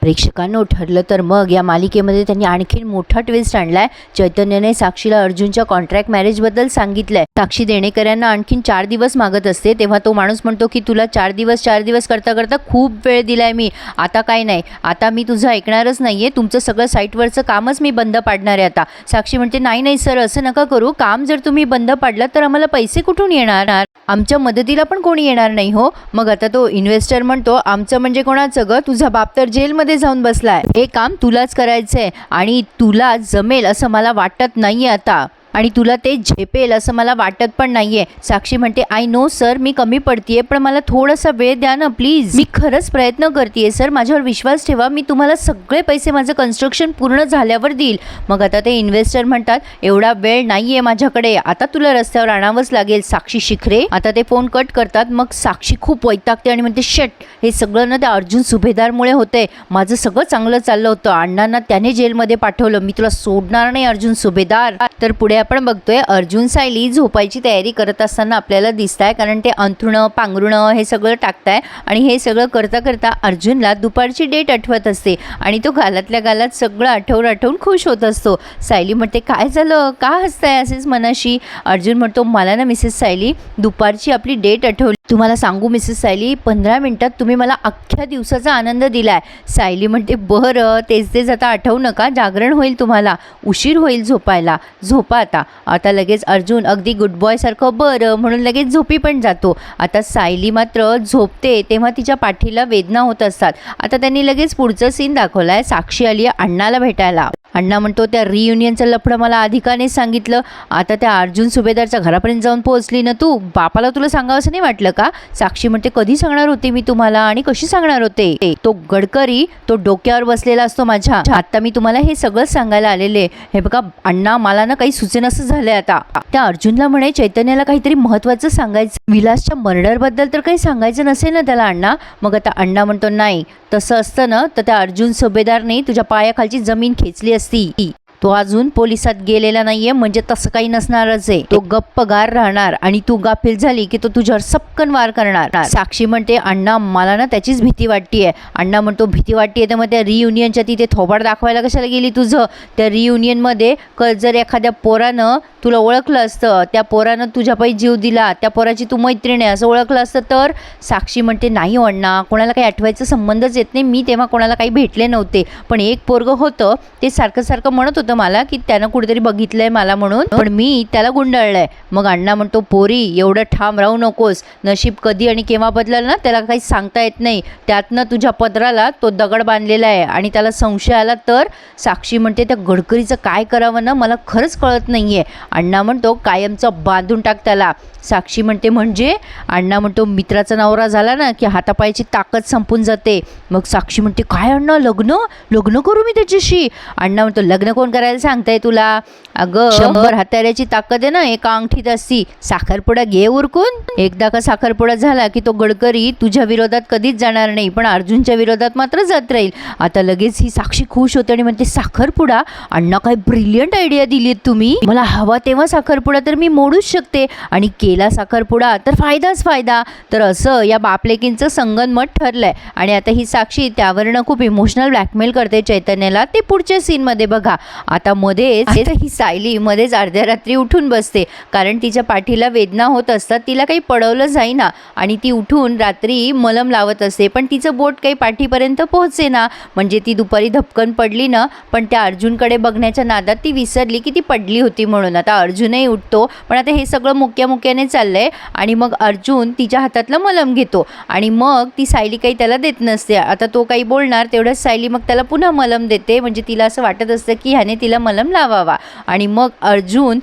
प्रेक्षकांनो ठरलं तर मग या मालिकेमध्ये त्यांनी आणखीन मोठा ट्विस्ट आणलाय. चैतन्यने साक्षीला अर्जुनच्या कॉन्ट्रॅक्ट मॅरेजबद्दल सांगितलंय. साक्षी देणेकऱ्यांना आणखीन चार दिवस मागत असते. तेव्हा तो माणूस म्हणतो की तुला चार दिवस चार दिवस करता करता खूप वेळ दिलाय मी. आता काय नाही. आता मी तुझं ऐकणारच नाहीये. तुमचं सगळं साईटवरचं कामच मी बंद पाडणार आहे आता. साक्षी म्हणते नाही नाही सर असं नका करू. काम जर तुम्ही बंद पाडलं तर आम्हाला पैसे कुठून येणार? आमच्या मदतीला पण कोणी येणार नाही हो. मग आता तो इन्व्हेस्टर म्हणतो आमचं म्हणजे कोणाचं ग? तुझा बाप तर जेलमध्ये जाऊन बसलाय. हे काम तुलाच करायचंय आणि तुला जमेल असं मला वाटत नाहीये आता. आणि तुला ते झेपेल असं मला वाटत पण नाही आहे साक्षी म्हणते आय नो सर मी कमी पडतीये पण मला थोडासा वेळ द्या ना प्लीज मी खरंच प्रयत्न करते सर माझ्यावर विश्वास ठेवा. मी तुम्हाला सगळे पैसे माझं कन्स्ट्रक्शन पूर्ण झाल्यावर देईल. मग आता ते इन्व्हेस्टर म्हणतात एवढा वेळ नाही आहे माझ्याकडे. आता तुला रस्त्यावर आणावंच लागेल. साक्षी शिखरे आता ते फोन कट करतात. मग साक्षी खूप वैतागते आणि म्हणते शट हे सगळं ना त्या अर्जुन सुभेदारमुळे होतंय. माझं सगळं चांगलं चाललं होतं. अण्णांना त्याने जेलमध्ये पाठवलं. मी तुला सोडणार नाही अर्जुन सुभेदार. तर पुढे आपण बघतोय अर्जुन सायली झोपायची तयारी करत असताना आपल्याला दिसत आहे कारण ते अंथरुणं पांघरुणं हे सगळं टाकताय आणि हे सगळं करता करता अर्जुनला दुपारची डेट आठवत असते आणि तो गालातल्या गालात सगळं आठवून आठवून खुश होत असतो. सायली म्हणते काय झालं? का हसताय असेच मनाशी? अर्जुन म्हणतो मला ना मिसेस सायली दुपारची आपली डेट आठवली. तुम्हाला सांगू मिसेस सायली पंधरा मिनिटात तुम्ही मला अख्ख्या दिवसाचा आनंद दिलाय. सायली म्हणते बरं तेच तेच आता आठवू नका जागरण होईल तुम्हाला उशीर होईल झोपायला. झोपात. आता आता लगेच अर्जुन अगदी गुड बॉयसारखं बरं म्हणून लगेच झोपी पण जातो. आता सायली मात्र झोपते तेव्हा तिच्या पाठीला वेदना होत असतात. आता त्यांनी लगेच पुढचं सीन दाखवलं आहे साक्षी आली अण्णाला भेटायला. अण्णा म्हणतो त्या रियुनियनचं लफडं मला अधिकाने सांगितलं. आता त्या अर्जुन सुभेदारच्या घरापर्यंत जाऊन पोहोचली ना तू? बापाला तुला सांगावं असं नाही वाटलं का? साक्षी म्हणते कधी सांगणार होते मी तुम्हाला आणि कशी सांगणार होते? तो गडकरी तो डोक्यावर बसलेला असतो माझ्या. आता मी तुम्हाला हे सगळं सांगायला आलेले. हे बघा अण्णा मला ना काही सुचेनसं झालंय आता. त्या अर्जुनला म्हणे चैतन्याला काहीतरी महत्वाचं सांगायचं. विलासच्या मर्डरबद्दल तर काही सांगायचं नसेल ना त्याला अण्णा? मग आता अण्णा म्हणतो नाही. तसं असतं ना तर त्या अर्जुन सुभेदारने तुझ्या पायाखालची जमीन खेचली असती तो अजून पोलिसात गेलेला नाहीये म्हणजे तसं काही नसणारच आहे. तो गप्पगार राहणार आणि तू गाफील झाली की तो तुझ्यावर सपकन वार करणार. साक्षी म्हणते अण्णा मला ना त्याचीच भीती वाटतीये. अण्णा म्हणतो भीती वाटतीये? तर मग त्या रियुनियनच्या तिथे थोबाड दाखवायला कशाला गेली तुझं? त्या रियुनियनमध्ये क जर एखाद्या पोरानं तुला ओळखलं असतं त्या पोरानं तुझ्या पायी जीव दिला त्या पोराची तू मैत्रीण आहे असं ओळखलं असतं तर? साक्षी म्हणते नाही हो अण्णा कोणाला काही आठवायचा संबंधच येत नाही. मी तेव्हा कोणाला काही भेटले नव्हते. पण एक पोरगं होतं ते सारखं सारखं म्हणत होतं मला की त्यानं कुठेतरी बघितलंय मला म्हणून. पण मी त्याला गुंडाळलंय. मग अण्णा म्हणतो पोरी एवढं ठाम राहू नकोस. नशीब कधी आणि केव्हा बदलाल ना त्याला काही सांगता येत नाही. त्यातनं तुझ्या पदराला तो दगड बांधलेला आहे आणि त्याला संशय आला तर? साक्षी म्हणते त्या गडकरीचं काय करावं ना मला खरंच कळत नाही आहे अण्णा म्हणतो कायमचं बांधून टाक त्याला. साक्षी म्हणते म्हणजे? अण्णा म्हणतो मित्राचा नवरा झाला ना की हातापायाची ताकद संपून जाते. मग साक्षी म्हणते काय अण्णा लग्न? लग्न करू मी त्याच्याशी? अण्णा म्हणतो लग्न कोण करायला सांगताय तुला? अगं शंभर हाताऱ्याची ताकद आहे ना एका अंगठीत असती. साखरपुडा घे उरकून. एकदा का साखरपुडा झाला की तो गडकरी तुझ्या विरोधात कधीच जाणार नाही पण अर्जुनच्या विरोधात मात्र जात राहील. आता लगेच ही साक्षी खुश होते आणि म्हणते साखरपुडा? अण्णा काय ब्रिलियंट आयडिया दिलीत तुम्ही? मला हवा तेव्हा साखरपुडा तर मी मोडूच शकते. आणि केला साखरपुडा तर फायदाच फायदा. तर असं या बापलेकींचं संगनमत ठरलंय. आणि आता ही साक्षी त्यावरनं खूप इमोशनल ब्लॅकमेल करते चैतन्याला. ते पुढच्या सीनमध्ये बघा. आता मध्येच ही सायली मध्येच अर्ध्या रात्री उठून बसते. कारण तिच्या पाठीला वेदना होत असतात तिला काही पडवलं जाईना. आणि ती उठून रात्री मलम लावत असते. पण तिचं बोट काही पाठीपर्यंत पोहोचे ना म्हणजे ती दुपारी धपकन पडली ना पण त्या अर्जुनकडे बघण्याच्या नादात ती विसरली की ती पडली होती म्हणून. आता अर्जुनही उठतो पण आता हे सगळं मुक्या मुक्याने चाललंय. आणि मग अर्जुन तिच्या हातातलं मलम घेतो. आणि मग ती सायली काही त्याला देत नसते. आता तो काही बोलणार तेवढ्याच सायली मग त्याला पुन्हा मलम देते. म्हणजे तिला असं वाटत असतं की ह्याने तिला मलम लावावा. आणि मग अर्जुन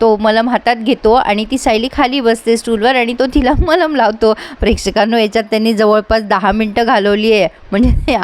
तो मलम हातात घेतो आणि ती सायली खाली बसते स्टूलवर आणि तो तिला मलम लावतो. प्रेक्षकांनो याच्यात त्यांनी जवळपास दहा मिनटं घालवली आहे. म्हणजे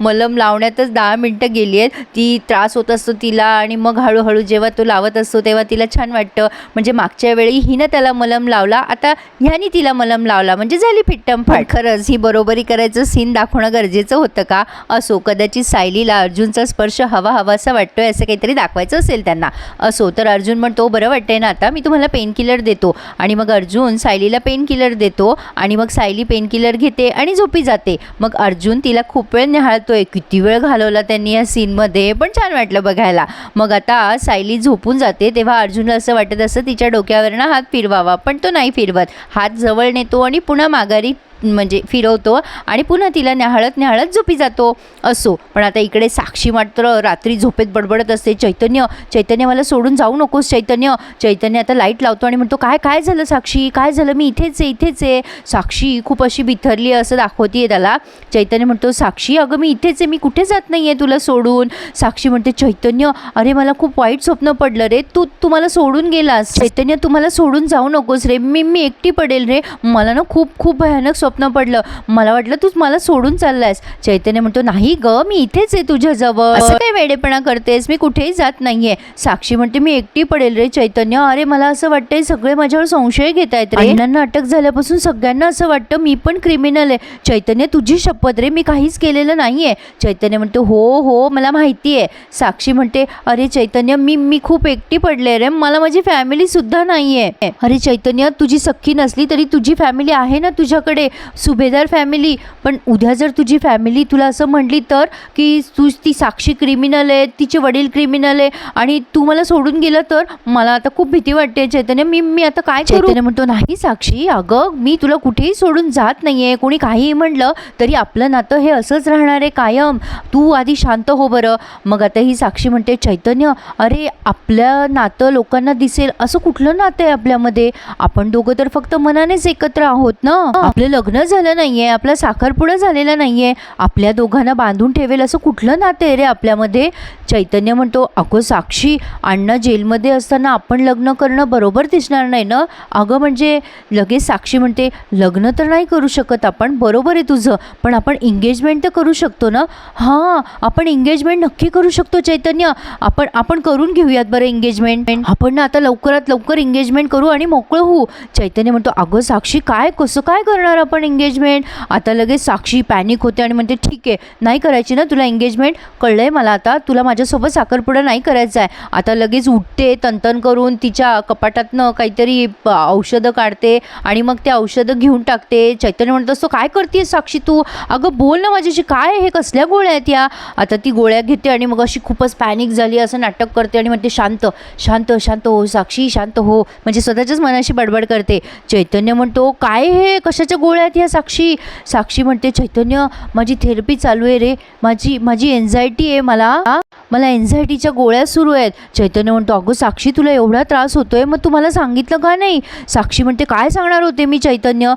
मलम लावण्यातच दहा मिनटं गेली आहेत. ती त्रास होत असतो तिला आणि मग हळूहळू जेव्हा तो लावत असतो तेव्हा तिला छान वाटतं. म्हणजे मागच्या वेळी हिनं त्याला मलम लावला आता ह्यानी तिला मलम लावला. म्हणजे झाली फिट्टम फाट. खरंच ही बरोबरी करायचं सीन दाखवणं गरजेचं होतं का? असो कदाचित सायलीला अर्जुनचा स्पर्श हवा हवासा वाटतोय. असं काहीतरी दाखवायचं असेल त्यांना. असो तर अर्जुन म्हणतो बरं वाटतंय ना आता मी तुम्हाला पेन किलर देतो. आणि मग अर्जुन सायलीला पेन किलर देतो आणि मग सायली पेन किलर घेते आणि झोपी जाते. मग अर्जुन तिला खूप वेळ निहाळतोय. किती वेळ घालवला त्यांनी या सीनमध्ये पण छान वाटलं बघायला. मग आता सायली झोपून जाते तेव्हा अर्जुनला असं वाटत असं तिच्या डोक्यावरनं हात फिरवावा पण तो नाही फिरवत. हात जवळ नेतो आणि पुन्हा माघारी म्हणजे फिरवतो आणि पुन्हा तिला न्याहाळत न्याहाळत झोपी जातो. असो. पण आता इकडे साक्षी मात्र रात्री झोपेत बडबडत असते. चैतन्य चैतन्य मला सोडून जाऊ नकोस चैतन्य. चैतन्य आता लाइट लावतो आणि म्हणतो काय काय झालं साक्षी? काय झालं? मी इथेच आहे इथेच आहे. साक्षी खूप अशी बिथरली आहे असं दाखवतीये त्याला. चैतन्य म्हणतो साक्षी अगं मी इथेच आहे मी कुठे जात नाही आहे तुला सोडून? साक्षी म्हणते चैतन्य अरे मला खूप वाईट स्वप्न पडलं रे. तू तुम्हाला सोडून गेलास. चैतन्य तुम्हाला सोडून जाऊ नकोस रे. मी मी एकटी पडेल रे. मला ना खूप खूप भयानक स्वप्न पडलं. मला वाटलं तू मला सोडून चाललायस. चैतन्य म्हणतो नाही ग मी इथेच आहे तुझ्याजवळ. असं काय वेडेपणा करतेस? मी कुठेही जात नाहीये. साक्षी म्हणते मी एकटी पडेल रे चैतन्य. अरे मला असं वाटतंय सगळे माझ्यावर संशय घेत आहेत रे. अण्णांना अटक झाल्यापासून सगळ्यांना असं वाटतं मी पण क्रिमिनल आहे. चैतन्य तुझी शपथ रे मी काहीच केलेलं नाहीये. चैतन्य म्हणतो हो हो मला माहिती आहे साक्षी म्हणते अरे चैतन्य मी मी खूप एकटी पडले रे. मला माझी फॅमिली सुद्धा नाहीये. अरे चैतन्य तुझी सख्खी नसली तरी तुझी फॅमिली आहे ना तुझ्याकडे? सुभेदार फॅमिली पण उद्या जर तुझी फॅमिली तुला असं म्हणली तर की तू ती साक्षी क्रिमिनल आहे तिचे वडील क्रिमिनल आहे आणि तू मला सोडून गेलं तर मला आता खूप भीती वाटते चैतन्य. मी मी आता काय चैतन्य म्हणतो नाही साक्षी अगं मी तुला कुठेही सोडून जात नाहीये. कोणी काहीही म्हणलं तरी आपलं नातं हे असंच राहणार आहे कायम. तू आधी शांत हो बरं. मग आता ही साक्षी म्हणते चैतन्य अरे आपलं नातं लोकांना दिसेल. असं कुठलं नातं आहे आपल्यामध्ये? आपण दोघं तर फक्त मनानेच एकत्र आहोत ना? आपलं लग्न झालं नाही आहे आपला साखरपुडा झालेला आहे आपल्या दोघांना बांधून ठेवेल असं कुठलं नातं आहे रे आपल्यामध्ये? चैतन्य म्हणतो अगं साक्षी अण्णा जेलमध्ये असताना आपण लग्न करणं बरोबर दिसणार नाही ना? अगं म्हणजे लगेच साक्षी म्हणते लग्न तर नाही करू शकत आपण बरोबर आहे तुझं पण आपण एंगेजमेंट तर करू शकतो ना? हां आपण एंगेजमेंट नक्की करू शकतो चैतन्य. आपण आपण करून घेऊयात बरं एंगेजमेंट आपण ना आता लवकरात लवकर एंगेजमेंट करू आणि मोकळं होऊ. चैतन्य म्हणतो अगं साक्षी काय कसं काय करणार आपण? पण एंगेजमेंट आता लगेच साक्षी पॅनिक होते आणि म्हणते ठीक आहे नाही करायची ना तुला एंगेजमेंट आहे मला आता तुला माझ्यासोबत साखरपुडा नाही करायचा आहे. आता लगेच उठते तंतन करून तिच्या कपाटातनं काहीतरी प- औषधं काढते आणि मग ते औषधं घेऊन टाकते. चैतन्य म्हणत असतो काय करते साक्षी तू? अगं बोल ना माझ्याशी काय हे कसल्या गोळ्या आहेत या? आता ती गोळ्या घेते आणि मग अशी खूपच पॅनिक झाली असं नाटक करते आणि म्हणते शांत शांत शांत हो साक्षी शांत हो. म्हणजे स्वतःच्याच मनाशी बडबड करते. चैतन्य म्हणतो काय हे? कशाच्या गोळ्या आहेत ह्या साक्षी? साक्षी म्हणते चैतन्य माझी थेरपी चालू आहे रे. माझी माझी एन्झायटी आहे मला. मला एन्झायटीच्या गोळ्या सुरू आहेत. चैतन्य म्हणतो अगं साक्षी तुला एवढा त्रास होतोय मग तुम्हाला सांगितलं का नाही? साक्षी म्हणते काय सांगणार होते मी चैतन्य?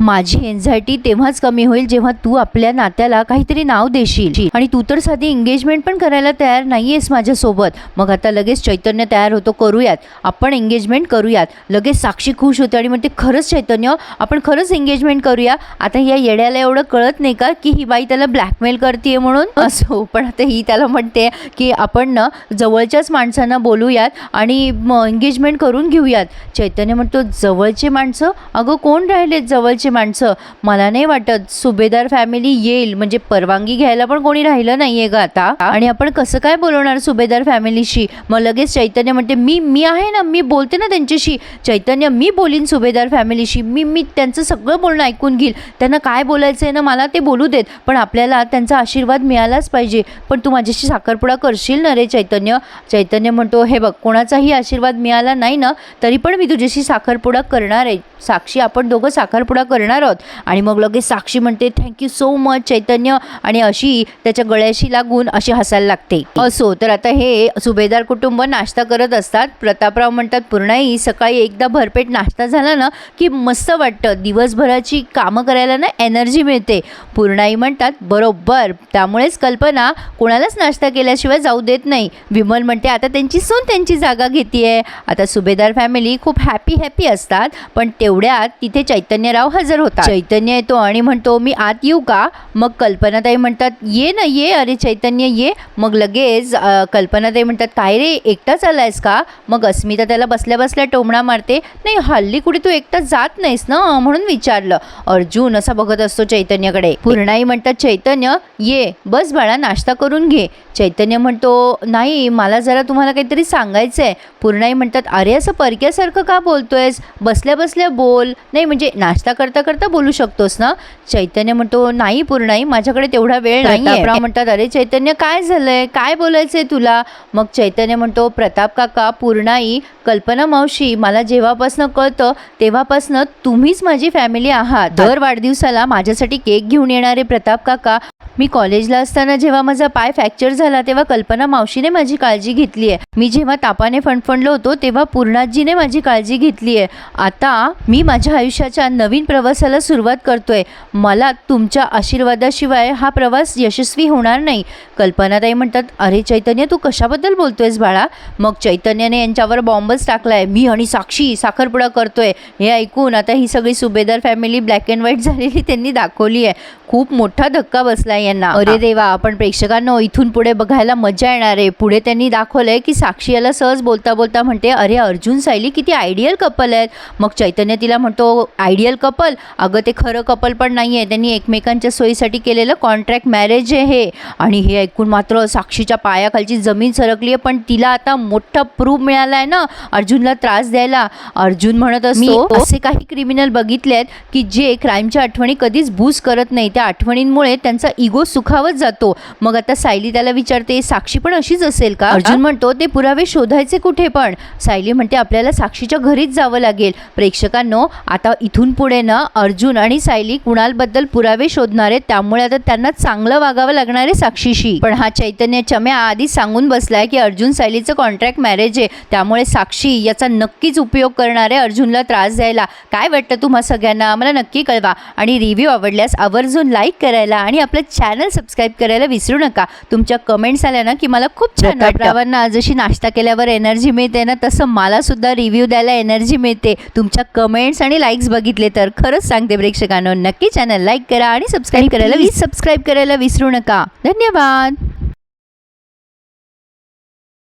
माझी एन्झायटी तेव्हाच कमी होईल जेव्हा तू आपल्या नात्याला काहीतरी नाव देशील. आणि तू तर साधी एंगेजमेंट पण करायला तयार नाहीयेस माझ्यासोबत. मग आता लगेच चैतन्य तयार होतो करूयात. आपण एंगेजमेंट करूयात. लगेच साक्षी खुश होते आणि म्हणते खरंच चैतन्य आपण खरंच एंगेजमेंट करूया. आता या येड्याला एवढं कळत नाही का की ही बाई त्याला ब्लॅकमेल करते म्हणून? असो पण आता ही त्याला म्हणते की आपण ना जवळच्याच माणसांना बोलूयात आणि एंगेजमेंट करून घेऊयात. चैतन्य म्हणतो जवळचे माणसं? अगं कोण राहिलेत जवळचे माणसं. मला नाही वाटत सुभेदार फॅमिली येईल. म्हणजे परवानगी घ्यायला पण कोणी राहिलं नाहीये का आता. आणि आपण कसं काय बोलवणार सुभेदार फॅमिलीशी मग लगेच चैतन्य म्हणते मी मी आहे ना मी बोलते ना त्यांच्याशी. चैतन्य मी बोलीन सुभेदार फॅमिलीशी मी मी त्यांचं सगळं बोलणं ऐकून घेईल. त्यांना काय बोलायचं आहे ना मला ते बोलू देत. पण आपल्याला त्यांचा आशीर्वाद मिळालाच पाहिजे. पण तू माझ्याशी साखरपुडा करशील ना रे चैतन्य? चैतन्य म्हणतो हे बघ कोणाचाही आशीर्वाद मिळाला नाही ना तरी पण मी तुझ्याशी साखरपुडा करणार आहे. साक्षी आपण दोघं साखरपुडा कर करणार आहोत. आणि मग लगेच साक्षी म्हणते थँक्यू सो मच चैतन्य. आणि अशी त्याच्या गळ्याशी लागून अशी हसायला लागते. असो तर आता हे सुभेदार कुटुंब नाश्ता करत असतात. प्रतापराव म्हणतात पूर्णाई सकाळी एकदा भरपेट नाश्ता झाला ना की मस्त वाटतं. दिवसभराची कामं करायला ना एनर्जी मिळते. पूर्णाई म्हणतात बरोबर. त्यामुळेच कल्पना कोणालाच नाश्ता केल्याशिवाय जाऊ देत नाही. विमल म्हणते आता त्यांची सून त्यांची जागा घेते आता सुभेदार फॅमिली खूप हॅपी हॅपी असतात. पण तेवढ्यात तिथे चैतन्यराव हजर हजर होता चैतन्य येतो आणि म्हणतो मी आत येऊ का? मग कल्पनाताई म्हणतात ये ना ये. अरे चैतन्य ये. मग लगेच कल्पनाताई म्हणतात काय रे एकटाच आलायस का? मग अस्मिता त्याला बसल्या बसल्या टोमणा मारते नाही हल्ली कुठे तू एकटाच जात नाहीस ना? म्हणून विचारलं. अर्जुन असा बघत असतो चैतन्यकडे. पूर्णाई म्हणतात चैतन्य ये. बस बाळा नाश्ता करून घे. चैतन्य म्हणतो नाही मला जरा तुम्हाला काहीतरी सांगायचं आहे पूर्णाई म्हणतात अरे असं परक्यासारखं का बोलतोयस? बसल्या बसल्या बोल. नाही म्हणजे नाश्ता कर करता करता बोलू शकतोस ना? चैतन्य म्हणतो नाही पूर्णाई माझ्याकडे तेवढा वेळ नाही प्रतापराव म्हणतात अरे चैतन्य काय झालंय? काय बोलायचंय तुला? मग चैतन्य म्हणतो प्रताप काका पूर्णाई कल्पना मावशी मला जेव्हापासनं कळतं तेव्हापासनं तुम्हीच माझी फॅमिली आहात. दर वाढदिवसाला माझ्यासाठी केक घेऊन येणारे प्रताप काका मी कॉलेजला असताना जेव्हा माझा पाय फ्रॅक्चर झाला तेव्हा कल्पना मावशीने माझी काळजी घेतली आहे. मी जेव्हा तापाने फणफणलो होतो तेव्हा पूर्णाजीने माझी काळजी घेतली आहे. आता मी माझ्या आयुष्याच्या नवीन प्रवासाला सुरुवात करतोय. मला तुमच्या आशीर्वादाशिवाय हा प्रवास यशस्वी होणार नाही. कल्पनाताई म्हणतात अरे चैतन्य तू कशाबद्दल बोलतोयस बाळा? मग चैतन्याने यांच्यावर बॉम्बच टाकलाय. मी आणि साक्षी साखरपुडा करतोय. हे ऐकून आता ही सगळी Subhedar family black and white झालेली त्यांनी दाखवली आहे. खूप मोठा धक्का बसलाय यांना अरे देवा आपण प्रेक्षकांना इथून पुढे बघायला मजा येणार आहे. पुढे त्यांनी दाखवलंय की साक्षी याला सहज बोलता बोलता म्हणते अरे अर्जुन सायली किती आयडियल कपल आहेत. मग चैतन्य तिला म्हणतो आयडियल कपल अगं ते खरं कपल पण नाही आहे त्यांनी एकमेकांच्या सोयीसाठी केलेलं कॉन्ट्रॅक्ट मॅरेज आहे. हे आणि हे ऐकून मात्र साक्षीच्या पायाखालची जमीन सरकली आहे पण तिला आता मोठा प्रूफ मिळाला आहे ना अर्जुनला त्रास द्यायला. अर्जुन म्हणत असतो असे काही क्रिमिनल बघितले आहेत की जे क्राईमच्या आठवणी कधीच बूज करत नाही. त्या आठवणींमुळे त्यांचा इगो सुखावत जातो. मग आता सायली त्याला विचारते साक्षी पण अशीच असेल का? अर्जुन म्हणतो ते पुरावे शोधायचे कुठे पण? सायली म्हणते आपल्याला साक्षीच्या घरीच जावं लागेल. प्रेक्षकांनो आता इथून पुढे ना अर्जुन आणि सायली कुणालबद्दल पुरावे शोधणार आहेत त्यामुळे आता त्यांना चांगलं वागावं लागणार आहे साक्षीशी. पण हा चैतन्य चम्या आधीच सांगून बसलाय की अर्जुन सायलीचं कॉन्ट्रॅक्ट मॅरेज आहे. त्यामुळे साक्षी याचा नक्कीच उपयोग करणार आहे अर्जुनला त्रास द्यायला. काय वाटतं तुम्हा सगळ्यांना? मला नक्की कळवा. आणि रिव्ह्यू आवडल्यास आवर्जून लाईक करायला आणि आपलं चॅनल सबस्क्राईब करायला विसरू नका. तुमच्या कमेंट्स आल्या ना की मला खूप छान वाटतं जशी नाश्ता केल्यावर एनर्जी मिळते ना तसं मला सुद्धा रिव्ह्यू द्यायला एनर्जी मिळते. तुमच्या कमेंट्स आणि लाईक्स बघितले तर खरंच सांगते प्रेक्षकांनो नक्की चॅनल लाईक करा आणि सबस्क्राईब करायला सबस्क्राईब करायला विसरू नका. धन्यवाद.